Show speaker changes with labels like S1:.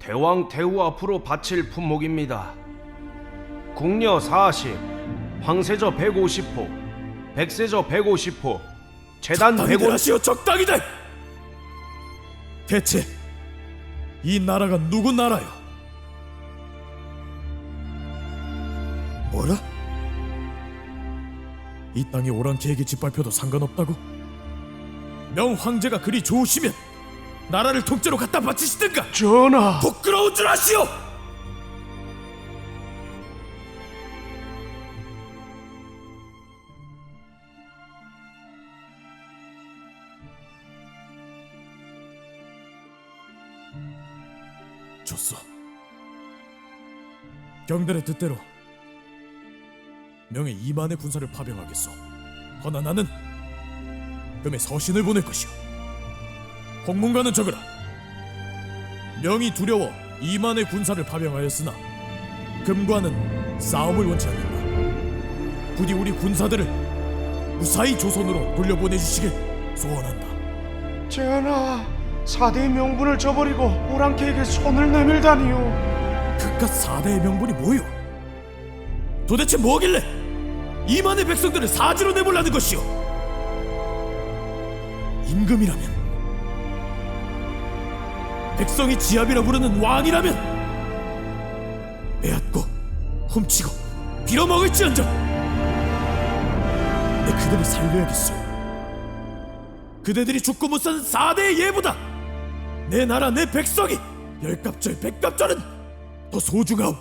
S1: 대왕 대우 앞으로 바칠 품목입니다. 궁녀 40, 황세저 150호, 백세저 150호, 재단
S2: 적당히들
S1: 150...
S2: 하시오 적당히들 대체 이 나라가 누구 나라요? 뭐라? 이 땅의 오랑캐에게 짓밟혀도 상관없다고? 명 황제가 그리 좋으시면 나라를 통째로 갖다 바치시든가
S1: 전하!
S2: 부끄러운 줄 아시오! 좋소. 경들의 뜻대로 명의 이만의 군사를 파병하겠소. 허나 나는 금의 서신을 보낼 것이오. 홍문관은 적으라. 명이 두려워 이만의 군사를 파병하였으나 금관은 싸움을 원치 않는다. 부디 우리 군사들을 무사히 조선으로 돌려보내주시길 소원한다.
S1: 전하, 사대의 명분을 저버리고 오랑캐에게 손을 내밀다니요.
S2: 그깟 사대의 명분이 뭐요? 도대체 뭐길래 이만의 백성들을 사지로 내몰라는 것이오? 임금이라면 백성이 지압이라 부르는 왕이라면 빼앗고 훔치고 빌어먹을지언정 내 그들을 살려야겠소. 그대들이 죽고 못 사는 사대의 예보다 내 나라 내 백성이 열갑절 백갑절은 더 소중하오